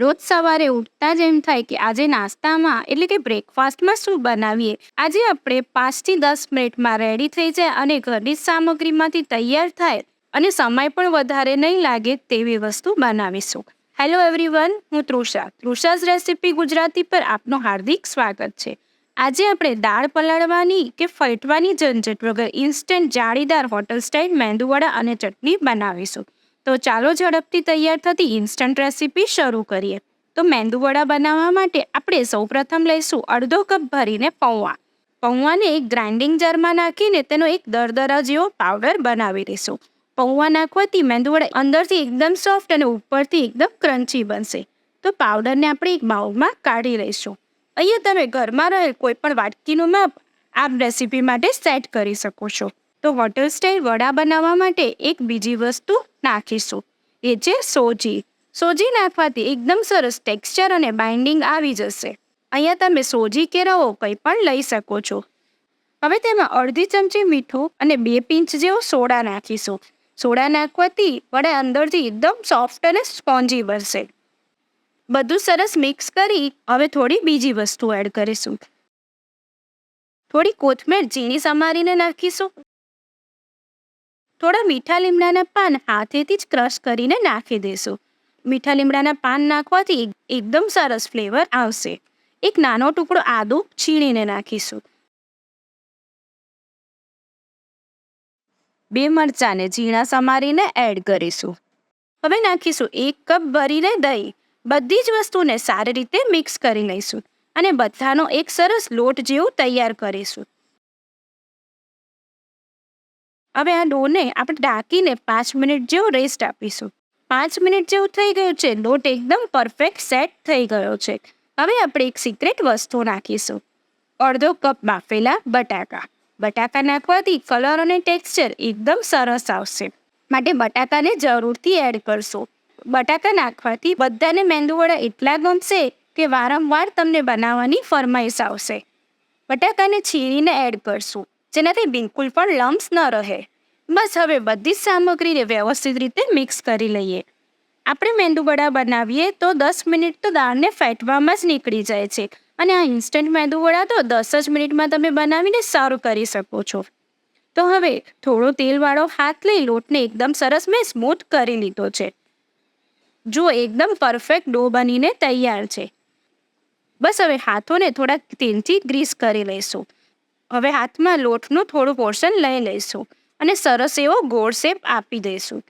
રોજ સવારે ઉઠતા જ એમ થાય કે આજે નાસ્તામાં, એટલે કે બ્રેકફાસ્ટમાં શું બનાવીએ? આજે આપણે પાંચથી દસ મિનિટમાં રેડી થઈ જાય અને ઘરની સામગ્રીમાંથી તૈયાર થાય અને સમય પણ વધારે નહીં લાગે તેવી વસ્તુ બનાવીશું. હેલો એવરીવન હું તૃષા. તૃષાઝ રેસિપી ગુજરાતી પર આપનું હાર્દિક સ્વાગત છે. આજે આપણે દાળ પલાળવાની કે ફેટવાની ઝંઝટ વગર ઇન્સ્ટન્ટ જાળીદાર હોટલ સ્ટાઇલ મેંદુવડા અને ચટણી બનાવીશું. તો ચાલો ઝડપથી તૈયાર થતી ઇન્સ્ટન્ટ રેસીપી શરૂ કરીએ. તો મેંદુવડા બનાવવા માટે આપણે સૌપ્રથમ લઈશું અડધો કપ ભરીને પૌવા પૌવાને એક ગ્રાઇન્ડિંગ જારમાં નાખીને તેનો એક દરદરા જેવો પાવડર બનાવી દઈશું. પૌવા નાખવાથી મેંદુવડા અંદરથી એકદમ સોફ્ટ અને ઉપરથી એકદમ ક્રન્ચી બનશે. તો પાવડરને આપણે એક બાઉલમાં કાઢી લઈશું. અહીંયા તમે ઘરમાં રહેલ કોઈપણ વાટકીનું માપ આ રેસીપી માટે સેટ કરી શકો છો. તો હોટલ સ્ટાઇલ વડા બનાવવા માટે એક બીજી વસ્તુ નાખીશું. એ છે સોજી. સોજી નાખવાથી એકદમ સરસ ટેક્સચર અને બાઇન્ડિંગ આવી જશે. અહીંયા તમે સોજી કે રવો કંઈ પણ લઈ શકો છો. હવે તેમાં અડધી ચમચી મીઠું અને બે પિંચ જેવો સોડા નાખીશું. સોડા નાખવાથી વડા અંદરથી એકદમ સોફ્ટ અને સ્પોન્જી બનશે. બધું સરસ મિક્સ કરી હવે થોડી બીજી વસ્તુ એડ કરીશું. થોડી કોથમીર ઝીણી સમારીને નાખીશું. થોડા મીઠા લીમડાના પાન હાથેથી જ ક્રશ કરીને નાખી દઈશું મીઠા લીમડાના પાન નાખવાથી એકદમ સરસ ફ્લેવર આવશે. એક નાનો ટુકડો આદુ છીણીને નાખીશું. બે મરચાંને ઝીણા સમારીને એડ કરીશું. હવે નાખીશું એક કપ ભરીને દહીં. બધી જ વસ્તુને સારી રીતે મિક્સ કરી લઈશું અને બધાનો એક સરસ લોટ જેવું તૈયાર કરીશું. હવે આ ડોને આપણે ઢાંકીને પાંચ મિનિટ જેવો રેસ્ટ આપીશું. પાંચ મિનિટ જેવું થઈ ગયું છે, લોટ એકદમ પરફેક્ટ સેટ થઈ ગયો છે. હવે આપણે એક સિક્રેટ વસ્તુ નાખીશું. અડધો કપ બાફેલા બટાકા. બટાકા નાખવાથી કલર અને ટેક્સચર એકદમ સરસ આવશે. માટે બટાકાને જરૂરથી એડ કરશો. બટાકા નાખવાથી બધાને મેંદુવડા એટલા ગમશે કે વારંવાર તમને બનાવવાની ફરમાઈશ આવશે. બટાકાને છીરીને એડ કરશું, જેનાથી બિલકુલ પણ લમ્સ ન રહે. બસ, હવે બધી જ સામગ્રીને વ્યવસ્થિત રીતે મિક્સ કરી લઈએ. આપણે મેંદુવડા બનાવીએ તો દસ મિનિટ તો દાળને ફેટવામાં જ નીકળી જાય છે. અને આ ઇન્સ્ટન્ટ મેંદુવડા તો દસ જ મિનિટમાં તમે બનાવીને સારું કરી શકો છો. તો હવે થોડો તેલવાળો હાથ લઈ લોટને એકદમ સરસ મેં સ્મૂથ કરી લીધો છે. જો એકદમ પરફેક્ટ ડો બનીને તૈયાર છે. બસ, હવે હાથોને થોડા તેલથી ગ્રીસ કરી લઈશું. હવે હાથમાં લોટનું થોડું પોર્શન લઈ લઈશું. અને સરસ એવો ગોળ શેપ આપી દઈશું.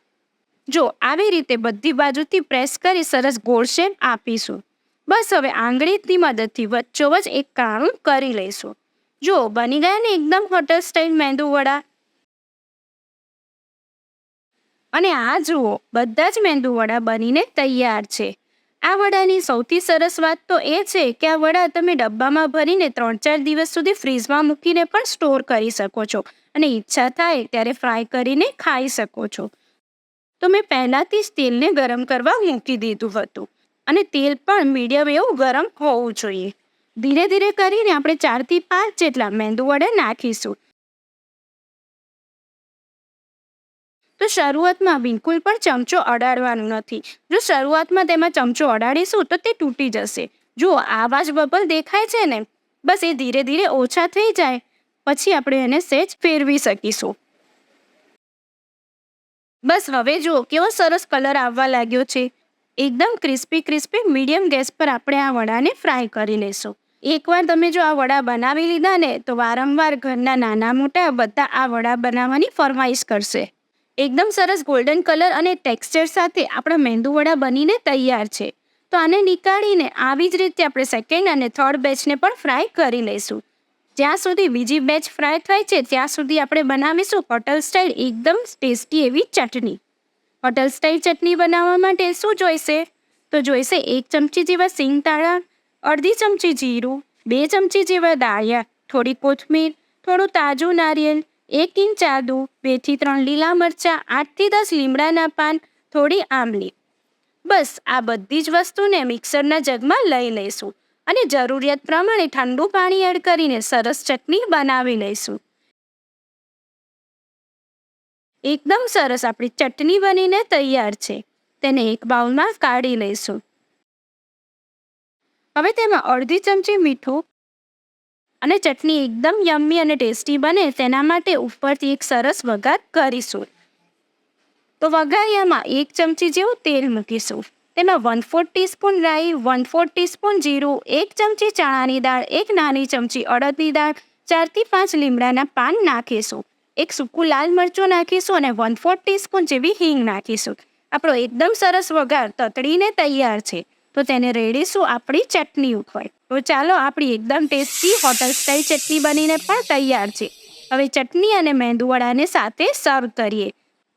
જો આવી રીતે બધી બાજુથી પ્રેસ કરી સરસ ગોળ શેપ આપીશું. બસ હવે આંગળીની મદદથી વચ્ચોવચ એક કાણું કરી લઈશું. જો બની ગયા ને એકદમ હોટલ સ્ટાઇલ મેંદુ વડા? અને આ જુઓ, બધા જ મેંદુવડા બનીને તૈયાર છે. આ વડાની સૌથી સરસ વાત તો એ છે કે આ વડા તમે ડબ્બામાં ભરીને ત્રણ ચાર દિવસ સુધી ફ્રીઝમાં મૂકીને પણ સ્ટોર કરી શકો છો અને ઈચ્છા થાય ત્યારે ફ્રાય કરીને ખાઈ શકો છો. તો મેં પહેલાંથી જ તેલને ગરમ કરવા મૂકી દીધું હતું અને તેલ પણ મીડિયમ એવું ગરમ હોવું જોઈએ. ધીરે ધીરે કરીને આપણે ચારથી પાંચ જેટલા મેંદુ વડા નાખીશું. તો શરૂઆતમાં બિલકુલ પણ ચમચો અડાડવાનું નથી. જો શરૂઆતમાં તેમાં ચમચો અડાડીશું તો તે તૂટી જશે. જો આવા જ બબલ દેખાય છે ને, બસ એ ધીરે ધીરે ઓછા થઈ જાય. પછી આપણે એને સેજ ફેરવી શકીશું. બસ હવે જુઓ, કેવો સરસ કલર આવવા લાગ્યો છે. એકદમ ક્રિસ્પી ક્રિસ્પી મીડિયમ ગેસ પર આપણે આ વડાને ફ્રાય કરી લઈશું એકવાર તમે જો આ વડા બનાવી લીધા ને, તો વારંવાર ઘરના નાના મોટા બધા આ વડા બનાવવાની ફરમાઈશ કરશે. એકદમ સરસ ગોલ્ડન કલર અને ટેક્સચર સાથે આપણા મેંદુવડા બનીને તૈયાર છે. તો આને નીકાળીને આવી જ રીતે આપણે સેકન્ડ અને થર્ડ બેચને પણ ફ્રાય કરી લઈશું. જ્યાં સુધી બીજી બેચ ફ્રાય થાય છે, ત્યાં સુધી આપણે બનાવીશું હોટલ સ્ટાઇલ એકદમ ટેસ્ટી એવી ચટણી. હોટલ સ્ટાઇલ ચટણી બનાવવા માટે શું જોઈશે? તો જોઈશે એક ચમચી જેવા સિંગ તાળા, અડધી ચમચી જીરું, બે ચમચી જેવા દાળિયા, થોડી કોથમીર, થોડું તાજું નારિયેલ એક ઇંચ આદુ બેથી ત્રણ લીલા મરચાં આઠથી દસ લીમડાના પાન, થોડી આંબલી બસ, આ બધી જ વસ્તુને મિક્સરના જગમાં લઈ લઈશું અને જરૂરિયાત પ્રમાણે ઠંડુ પાણી એડ કરીને સરસ ચટણી બનાવી લઈશું. એકદમ સરસ આપણી ચટણી બનીને તૈયાર છે. તેને એક બાઉલમાં કાઢી લઈશું. હવે તેમાં અડધી ચમચી મીઠું અને ચટણી એકદમ યમ્મી અને ટેસ્ટી બને, તેના માટે ઉપરથી એક સરસ વઘાર કરીશું. તો વઘારિયામાં એક ચમચી જેવું તેલ મૂકીશું. તેમાં વન ફોર્થ ટીસ્પૂન રાઈ વન ફોર્થ ટીસ્પૂન જીરું, એક ચમચી ચણાની દાળ, એક નાની ચમચી અડદની દાળ ચારથી પાંચ લીમડાના પાન નાખીશું. એક સૂકું લાલ મરચું નાખીશું અને વન ફોર્થ ટીસ્પૂન જેવી હિંગ નાખીશું. આપણો એકદમ સરસ વઘાર તતડીને તૈયાર છે. તો તેને રેડીશું આપણી ચટણી ઉપર. તો ચાલો આપણી એકદમ ટેસ્ટી હોટલ સ્ટાઈલ ચટણી બનીને પણ તૈયાર છે. હવે ચટણી અને મેંદુવડાને સાથે સર્વ કરીએ.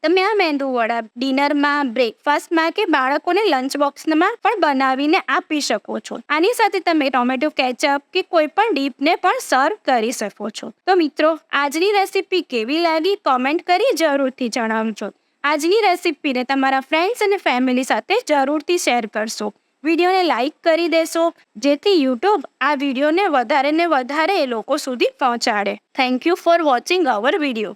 તમે આ મેંદુવડા ડિનરમાં, બ્રેકફાસ્ટમાં કે બાળકોને લંચ બોક્સમાં પણ બનાવીને આપી શકો છો. આની સાથે તમે ટોમેટો કેચઅપ કે કોઈ પણ ડીપને પણ સર્વ કરી શકો છો. તો મિત્રો, આજની રેસીપી કેવી લાગી કોમેન્ટ કરી જરૂરથી જણાવજો. આજની રેસીપીને તમારા ફ્રેન્ડ્સ અને ફેમિલી સાથે જરૂરથી શેર કરશો. વિડીયોને લાઈક કરી દેશો, જેથી યુટ્યુબ આ વિડીયોને વધારે ને વધારે લોકો સુધી પહોંચાડે. Thank you for watching our video